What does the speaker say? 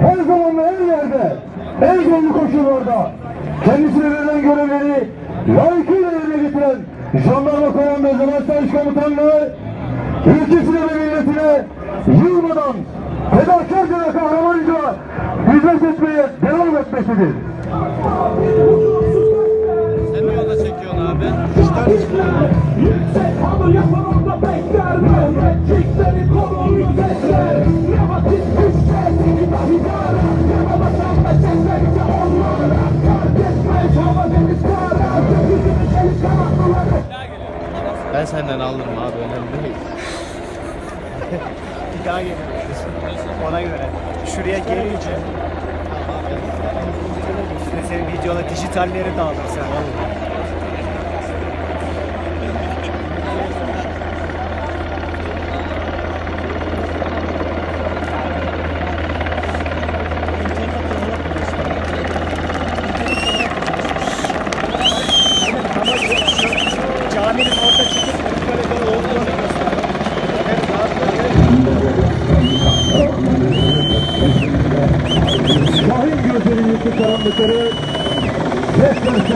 her zaman ve her yerde en zorlu koşullarda kendisine verilen görevleri layıkıyla yerine getiren Jandarma Komando Özel Sayış Komutanlığı ülkesine ve milletine yılmadan fedakarca ve kahramanca hizmet etmeye devam etmektedir. Sen mi yola çekiyorsun abi? Yüksek hamur yapımında bekler Mühendisleri korur gözetler Ben senden alırım abi önemli değil. Bir daha geliyor. Ona göre. Şuraya gelince işte senin videoda dijitalleri de alır sen. Caminin Karanlıkları resmen